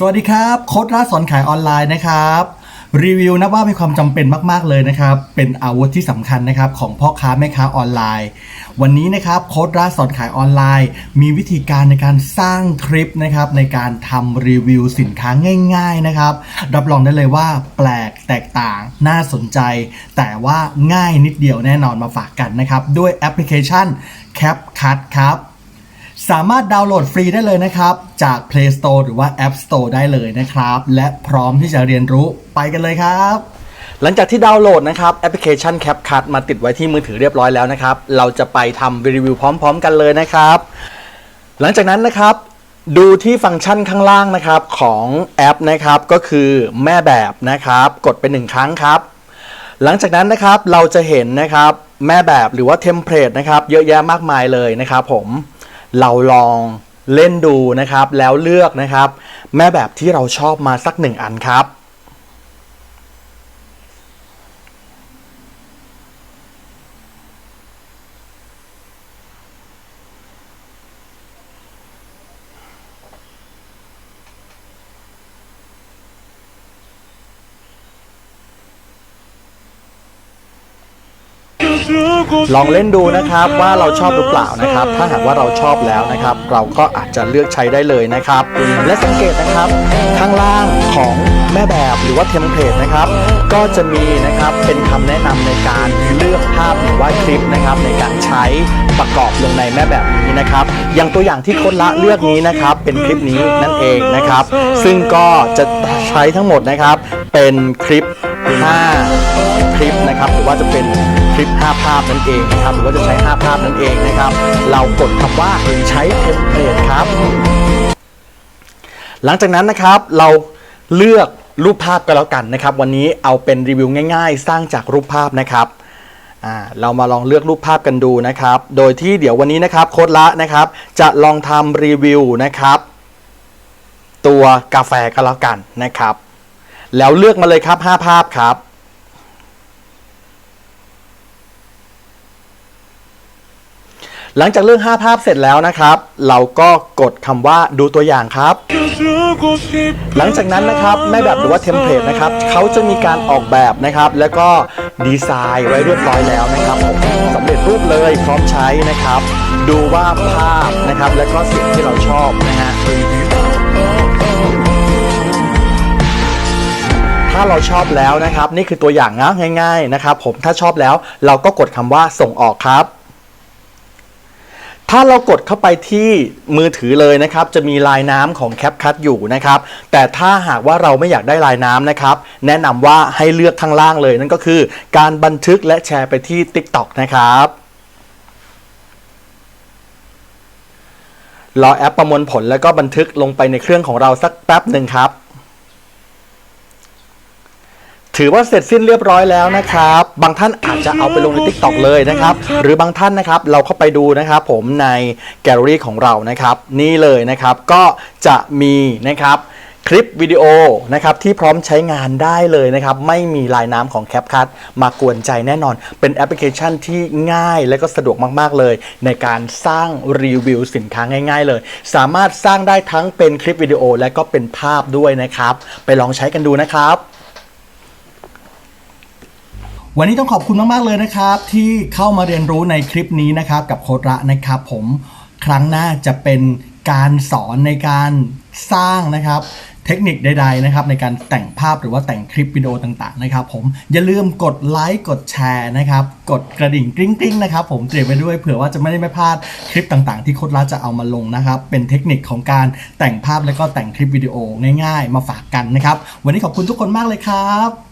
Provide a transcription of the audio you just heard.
สวัสดีครับโค้ดร้านสอนขายออนไลน์นะครับรีวิวนะว่ามีความจำเป็นมาก ๆ เลยนะครับ เป็นอาวุธที่สำคัญนะครับของพ่อค้าแม่ค้าออนไลน์ วันนี้นะครับโค้ดร้านสอนขายออนไลน์ มีวิธีการในการสร้างคลิปนะครับในการทำรีวิวสินค้าง่าย ๆนะครับ รับรองได้เลยว่าแปลกแตกต่างน่าสนใจ แต่ว่าง่ายนิดเดียวแน่นอนมาฝากกันนะครับ ด้วยแอปพลิเคชัน CapCut ครับ สามารถดาวน์โหลดฟรีได้เลยนะครับ จาก Play Store หรือว่า App Store ได้เลยนะครับ และพร้อมที่จะเรียนรู้ไปกันเลยครับ หลังจากที่ดาวน์โหลดนะครับแอปพลิเคชัน CapCut มาติดไว้ที่มือถือเรียบร้อยแล้วนะครับ เราจะไปทำรีวิวพร้อม ๆ กันเลยนะครับ หลังจากนั้นนะครับดูที่ฟังก์ชันข้างล่างนะครับของแอปนะครับก็คือแม่แบบนะครับ กดไปหนึ่งครั้งครับ หลังจากนั้นนะครับเราจะเห็นนะครับแม่แบบหรือว่าเทมเพลตนะครับเยอะแยะมากมายเลยนะครับผม เราลองเล่นดูนะครับ แล้วเลือกนะครับ แม่แบบที่เราชอบมาสักหนึ่งอันครับ ลองเล่นดูนะครับว่าเราชอบหรือเปล่านะครับ ถ้าหากว่าเราชอบแล้วนะครับ เราก็อาจจะเลือกใช้ได้เลยนะครับ และสังเกตนะครับข้างล่างของแม่แบบหรือว่าเทมเพลตนะครับ ก็จะมีนะครับเป็นคำแนะนำในการเลือกภาพหรือว่าคลิปนะครับ ในการใช้ประกอบลงในแม่แบบนี้นะครับ อย่างตัวอย่างที่คนละเลือกนี้นะครับ เป็นคลิปนี้นั่นเองนะครับ ซึ่งก็จะใช้ทั้งหมดนะครับ เป็นคลิป 5 คลิปนะครับ หรือว่าจะเป็นค ลิป 5 ภาพนั่นเองนะครับหรือว่าจะใช้ 5 ภาพนั่นเองนะครับ เรากดคำว่าใช้เทมเพลตครับ หลังจากนั้นนะครับเราเลือกรูปภาพก็แล้วกันนะครับ วันนี้เอาเป็นรีวิวง่ายๆ สร้างจากรูปภาพนะครับเรามาลองเลือกรูปภาพกันดูนะครับ โดยที่เดี๋ยววันนี้นะครับโค้ดละนะครับ จะลองทำรีวิวนะครับ ตัวกาแฟก็แล้วกันนะครับ แล้วเลือกมาเลยครับ 5 ภาพครับ หลังจากเลือก5ภาพเสร็จแล้วนะครับ เราก็กดคำว่าดูตัวอย่างครับ หลังจากนั้นนะครับแม่แบบหรือว่าเทมเพลตนะครับเขาจะมีการออกแบบนะครับ แล้วก็ดีไซน์ไว้เรียบร้อยแล้วนะครับสำเร็จรูปเลยพร้อมใช้นะครับ ดูว่าภาพนะครับ แล้วก็เสียงที่เราชอบนะฮะถ้าเราชอบแล้วนะครับ นี่คือตัวอย่างนะง่าย ๆ นะครับ ผมถ้าชอบแล้วเราก็กดคำว่าส่งออกครับ ถ้าเรากดเข้าไปที่มือถือเลยนะครับ จะมีลายน้ำของ CapCut อยู่นะครับ แต่ถ้าหากว่าเราไม่อยากได้ลายน้ำนะครับ แนะนำว่าให้เลือกข้างล่างเลย นั่นก็คือการบันทึกและแชร์ไปที่ TikTok นะครับรอแอปประมวลผลแล้วก็บันทึกลงไปในเครื่องของเราสักแป๊บหนึ่งครับ ถือว่าเสร็จสิ้นเรียบร้อยแล้วนะครับ บางท่านอาจจะเอาไปลงใน TikTok เลยนะครับ หรือบางท่านนะครับเราเข้าไปดูนะครับ ผมในแกลเลอรี่ของเรานะครับ นี่เลยนะครับก็จะมีนะครับคลิปวิดีโอนะครับที่พร้อมใช้งานได้เลยนะครับ ไม่มีลายน้ำของ CapCut มากวนใจแน่นอน เป็นแอปพลิเคชันที่ง่ายและก็สะดวกมาก ๆ เลย ในการสร้างรีวิวสินค้าง่าย ๆ เลย สามารถสร้างได้ทั้งเป็นคลิปวิดีโอและก็เป็นภาพด้วยนะครับ ไปลองใช้กันดูนะครับ วันนี้ต้องขอบคุณมาก ๆ เลยนะครับ ที่เข้ามาเรียนรู้ในคลิปนี้นะครับ กับโค้ดระนะครับผมครั้งหน้าจะเป็นการสอนในการสร้างนะครับเทคนิคใดๆนะครับในการแต่งภาพหรือว่าแต่งคลิปวิดีโอต่างๆนะครับผมอย่าลืมกดไลค์กดแชร์นะครับกดกระดิ่งกริ๊งกริ๊งๆนะครับผมเตรียมไว้ด้วยเผื่อว่าจะไม่ได้ไม่พลาดคลิปต่างๆ ที่โค้ดระจะเอามาลงนะครับเป็นเทคนิคของการแต่งภาพแล้วก็แต่งคลิปวิดีโอง่ายๆ มาฝากกันนะครับวันนี้ขอบคุณทุกคนมากเลยครับ